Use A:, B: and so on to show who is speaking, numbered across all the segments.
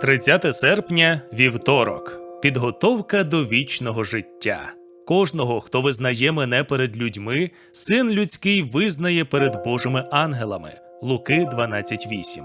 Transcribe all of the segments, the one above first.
A: 30 серпня, вівторок. Підготовка до вічного життя. Кожного, хто визнає мене перед людьми, син людський визнає перед Божими ангелами. Луки 12.8.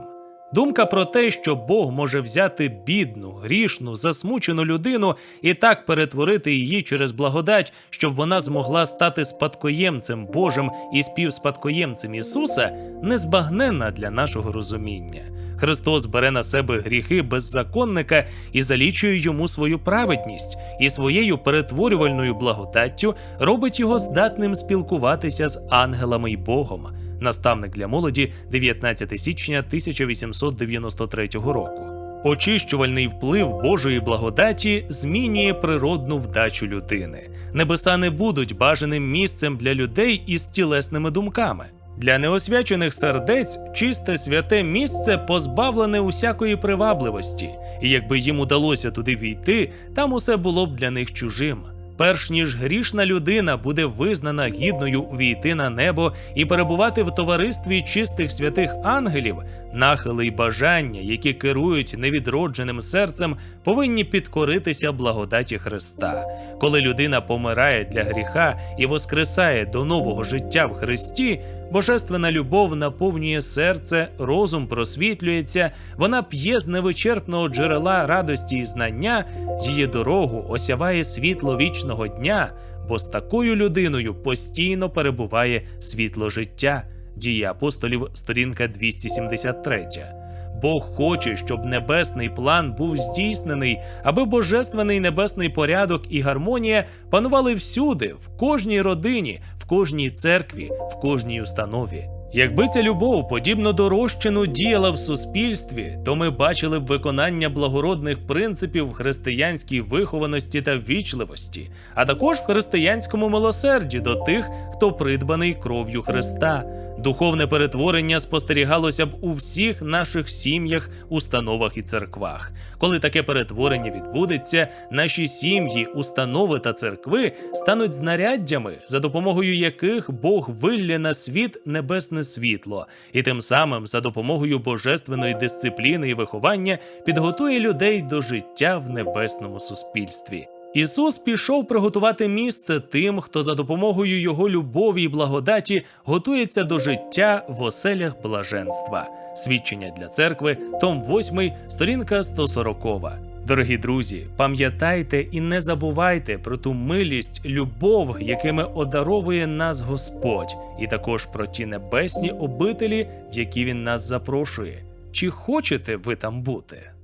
A: Думка про те, що Бог може взяти бідну, грішну, засмучену людину і так перетворити її через благодать, щоб вона змогла стати спадкоємцем Божим і співспадкоємцем Ісуса, незбагненна для нашого розуміння. Христос бере на себе гріхи беззаконника і залічує йому свою праведність, і своєю перетворювальною благодаттю робить його здатним спілкуватися з ангелами й Богом. Наставник для молоді 19 січня 1893 року. Очищувальний вплив Божої благодаті змінює природну вдачу людини. Небеса не будуть бажаним місцем для людей із тілесними думками. Для неосвячених сердець чисте святе місце позбавлене усякої привабливості, і якби їм удалося туди війти, там усе було б для них чужим. Перш ніж грішна людина буде визнана гідною увійти на небо і перебувати в товаристві чистих святих ангелів, нахили й бажання, які керують невідродженим серцем, повинні підкоритися благодаті Христа. Коли людина помирає для гріха і воскресає до нового життя в Христі, божественна любов наповнює серце, розум просвітлюється, вона п'є з невичерпного джерела радості і знання, її дорогу осяває світло вічного дня, бо з такою людиною постійно перебуває світло життя. Дії апостолів, сторінка 273. Бог хоче, щоб небесний план був здійснений, аби божественний небесний порядок і гармонія панували всюди, в кожній родині, в кожній церкві, в кожній установі. Якби ця любов, подібно до розчину, діяла в суспільстві, то ми бачили б виконання благородних принципів християнській вихованості та ввічливості, а також в християнському милосерді до тих, хто придбаний кров'ю Христа. Духовне перетворення спостерігалося б у всіх наших сім'ях, установах і церквах. Коли таке перетворення відбудеться, наші сім'ї, установи та церкви стануть знаряддями, за допомогою яких Бог виллє на світ небесне світло, і тим самим, за допомогою божественної дисципліни і виховання, підготує людей до життя в небесному суспільстві. Ісус пішов приготувати місце тим, хто за допомогою Його любові і благодаті готується до життя в оселях блаженства. Свідчення для церкви, том 8, сторінка 140. Дорогі друзі, пам'ятайте і не забувайте про ту милість, любов, якими одаровує нас Господь, і також про ті небесні обителі, в які Він нас запрошує. Чи хочете ви там бути?